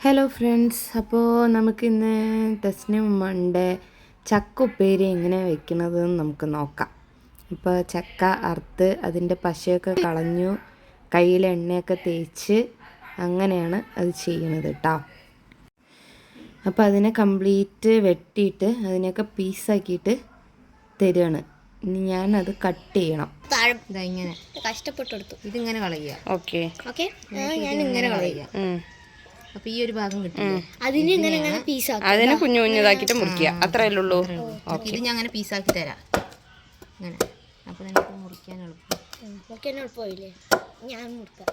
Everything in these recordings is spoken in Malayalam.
ഹലോ ഫ്രണ്ട്സ് അപ്പോൾ നമുക്കിന്ന് ടെസ്റ്റിന് ഉമ്മന്റെ ചക്ക ഉപ്പേരി എങ്ങനെ വെക്കുന്നത് നമുക്ക് നോക്കാം. ഇപ്പോൾ ചക്ക അറുത്ത് അതിന്റെ പശയൊക്കെ കളഞ്ഞു കയ്യിൽ എണ്ണയൊക്കെ തേച്ച് അങ്ങനെയാണ് അത് ചെയ്യുന്നത് കേട്ടോ അപ്പോൾ അതിനെ കംപ്ലീറ്റ് വെട്ടിയിട്ട് അതിനെയൊക്കെ പീസാക്കിയിട്ട് തരുകയാണ് ഇനി ഞാനത് കട്ട് ചെയ്യണം. ഇങ്ങനെ. കഷ്ടപ്പെട്ടെടുത്തു ഇതിങ്ങനെ കളയുക. ഓക്കെ ഓക്കെ ഞാൻ ഇങ്ങനെ കളയും അപ്പൊ ഈ ഒരു ഭാഗം കിട്ടും അതിന് ഇങ്ങനെ ഇങ്ങനെ പീസാക്കും. അതിനെ കുഞ്ഞു കുഞ്ഞതാക്കിട്ട് മുറിക്കുക. അത്രയല്ലേ ഉള്ളൂ. ഇത് ഞാൻ അങ്ങനെ പീസാക്കി തരാം. ഇങ്ങനെ. അപ്പൊ നിനക്ക് മുറിക്കാൻ എളുപ്പം. ഓക്കെ എന്നെ എളുപ്പമായില്ലേ? ഞാൻ മുറിക്കാം.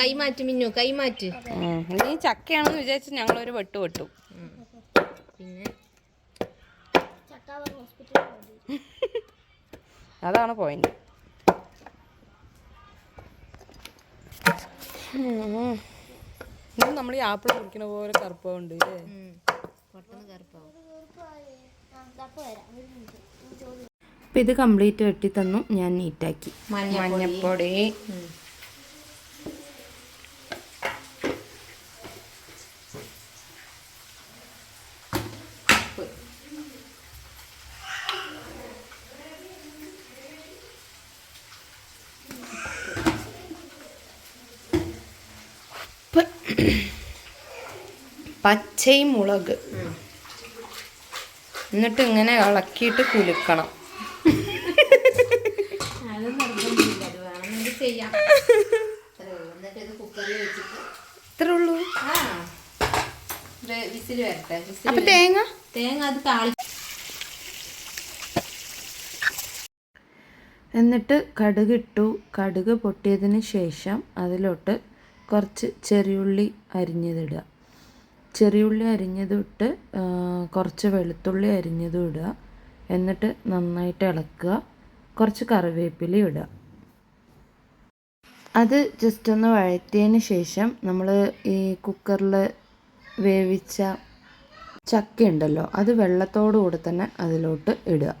കൈ മാറ്റ് മിന്നു കൈ മാറ്റ്. നീ ചക്കയാണെന്ന് വിചാരിച്ച് ഞങ്ങളൊരു വെട്ട് വെട്ടു. പിന്നെ? അതാണ് പോയിന്റ് നമ്മൾ ഈ ആപ്പിൾ കുടിക്കണ പോലെ കറുപ്പുണ്ട് അപ്പം ഇത് കംപ്ലീറ്റ് വെട്ടി തന്നു ഞാൻ നീറ്റാക്കി മഞ്ഞപ്പൊടി. പച്ചയും മുളക്. എന്നിട്ട് ഇങ്ങനെ ഇളക്കിയിട്ട് കുലുക്കണം. ഇത്രേ ഉള്ളൂ? അപ്പൊ തേങ്ങ? തേങ്ങ അത് താളി എന്നിട്ട് കടുക് ഇട്ടു. കടുക് പൊട്ടിയതിന് ശേഷം അതിലോട്ട് കുറച്ച് ചെറിയുള്ളി അരിഞ്ഞതിടുക. ചെറിയുള്ളി അരിഞ്ഞതിട്ട് കുറച്ച് വെളുത്തുള്ളി അരിഞ്ഞതും ഇടുക എന്നിട്ട് നന്നായിട്ട് ഇളക്കുക. കുറച്ച് കറിവേപ്പില ഇടുക. അത് ജസ്റ്റ് ഒന്ന് വഴറ്റിയതിന് ശേഷം നമ്മൾ ഈ കുക്കറിൽ വേവിച്ച ചക്ക ഉണ്ടല്ലോ അത് വെള്ളത്തോടു കൂടെ തന്നെ അതിലോട്ട് ഇടുക.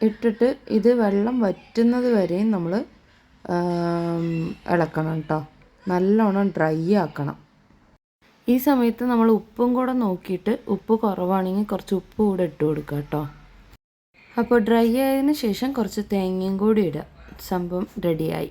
ഇട്ടിട്ട് ഇത് വെള്ളം വറ്റുന്നത് വരെയും നമ്മൾ ഇളക്കണം കേട്ടോ. നല്ലോണം ഡ്രൈ ആക്കണം. ഈ സമയത്ത് നമ്മൾ ഉപ്പും കൂടെ നോക്കിയിട്ട് ഉപ്പ് കുറവാണെങ്കിൽ കുറച്ച് ഉപ്പ് കൂടെ ഇട്ട് കൊടുക്കുക കേട്ടോ. അപ്പോൾ ഡ്രൈ ആയതിനു ശേഷം കുറച്ച് തേങ്ങയും കൂടി ഇടുക. സംഭവം റെഡിയായി